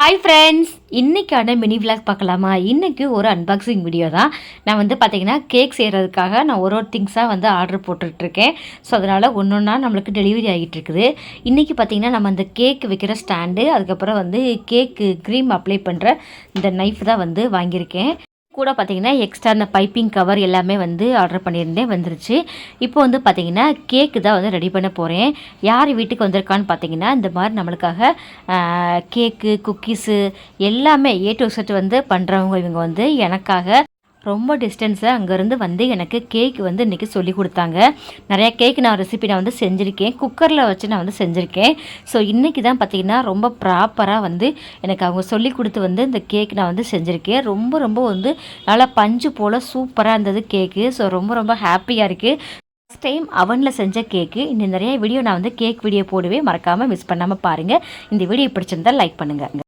Hi friends இன்றைக்கான mini vlog பார்க்கலாமா? இன்றைக்கி ஒரு அன்பாக்சிங் வீடியோ தான். நான் வந்து பார்த்திங்கன்னா கேக் செய்கிறதுக்காக நான் ஒரு ஒரு திங்ஸாக வந்து ஆர்டர் போட்டுட்ருக்கேன். ஸோ அதனால் ஒன்று ஒன்றா நம்மளுக்கு டெலிவரி ஆகிட்டு இருக்குது இன்றைக்கி பார்த்திங்கன்னா நம்ம அந்த கேக் வைக்கிற ஸ்டாண்டு அதுக்கப்புறம் வந்து கேக்கு க்ரீம் அப்ளை பண்ணுற இந்த நைஃப் தான் வந்து வாங்கியிருக்கேன். கூட பார்த்தீங்கன்னா எக்ஸ்ட்ரா அந்த பைப்பிங் கவர் எல்லாமே வந்து ஆர்டர் பண்ணியிருந்தேன் வந்துருச்சு. இப்போ வந்து பார்த்தீங்கன்னா கேக்கு தான் வந்து ரெடி பண்ண போகிறேன் யார் வீட்டுக்கு வந்திருக்கான்னு பார்த்தீங்கன்னா இந்த மாதிரி நம்மளுக்காக கேக்கு குக்கீஸு எல்லாமே ஏ டு செட் வந்து பண்ணுறவங்க இவங்க வந்து எனக்காக ரொம்ப டிஸ்டன்ஸில் அங்கேருந்து வந்து எனக்கு கேக் வந்து இன்றைக்கி சொல்லி கொடுத்தாங்க. நிறையா கேக் நான் ரெசிபி நான் வந்து செஞ்சுருக்கேன். குக்கரில் வச்சு நான் வந்து செஞ்சுருக்கேன். ஸோ இன்றைக்கி தான் பார்த்திங்கன்னா ரொம்ப ப்ராப்பராக வந்து எனக்கு அவங்க சொல்லி கொடுத்து வந்து இந்த கேக் நான் வந்து செஞ்சுருக்கேன். ரொம்ப ரொம்ப வந்து நல்லா பஞ்சு போல் சூப்பராக இருந்தது கேக்கு ஸோ ரொம்ப ரொம்ப ஹாப்பியாக இருக்குது ஃபஸ்ட் டைம் அவனில் செஞ்ச கேக்கு இன்னும் நிறைய வீடியோ நான் வந்து கேக் வீடியோ போடுவேன். மறக்காமல் மிஸ் பண்ணாமல் பாருங்கள் இந்த வீடியோ பிடிச்சிருந்தால் லைக் பண்ணுங்கள்